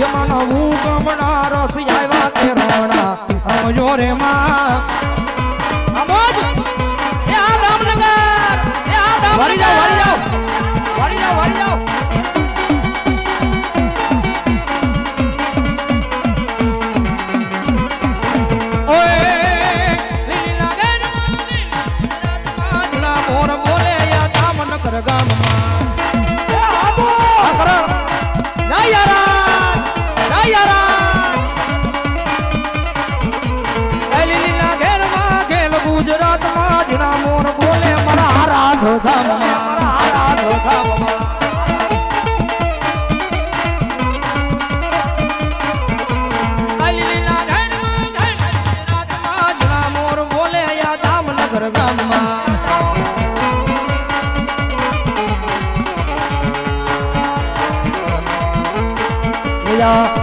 Yemen હું ગમણા રસિયા રાધ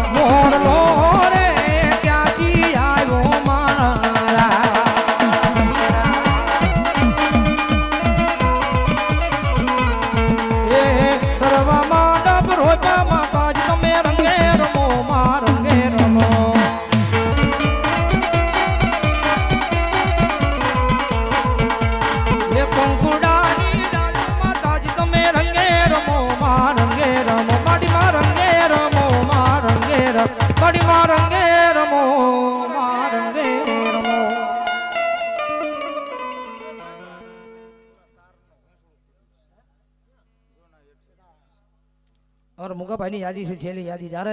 અમારા મુગાભાઈની યાદી છે છેલ્લી યાદી જારે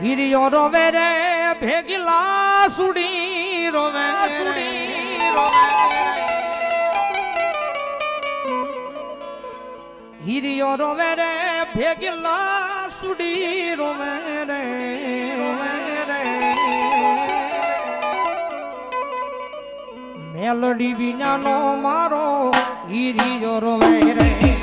હિરિયો રોવે રે ભેગીલા સુડી રોવે સુડી હિરિયો રોવે રે ભેગીલા સુડી રોવે રે રોવે મેલડી વિનાનો મારો હીરિયો જોરો રે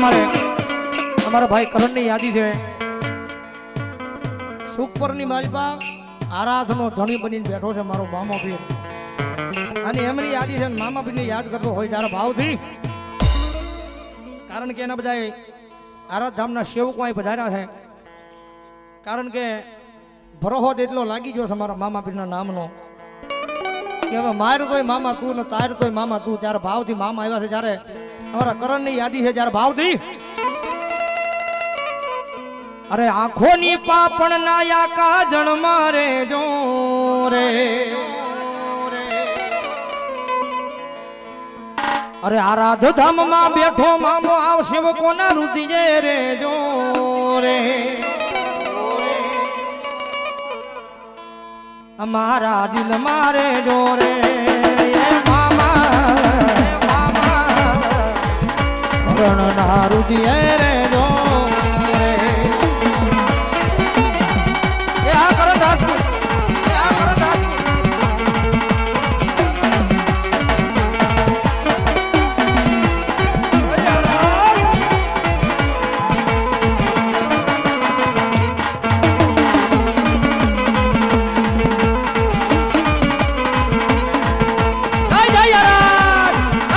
અમારે અમારા ભાઈ કરણની યાદી છે. સુપરની માલપા આરાધનો ધણી બનીને બેઠો છે મારો મામો પીર અને એમની યાદી છે મામા પીરને યાદ કરતો હોય તારા ભાવથી. કારણ કે એના બધા આરાધ ધામના સેવકો અહીં પધાર્યા છે. કારણ કે ભરોહો એટલો લાગી ગયો છે મારા મામા પીરના નામનો. કે હવે માર તોય મામા તું ને તાર તોય મામા તું, ત્યારે ભાવથી મામા આવ્યા છે. જ્યારે અમારા કરણની યાદી છે ભાવ ભાવથી અરે આંખોની પાપણ ના યાકા જણ મારે જો રે. અરે આરાધ ધામમાં બેઠો મામો આવશે કોના રુદિયે રે, જો રે અમારા દિલ મારે જોરે એ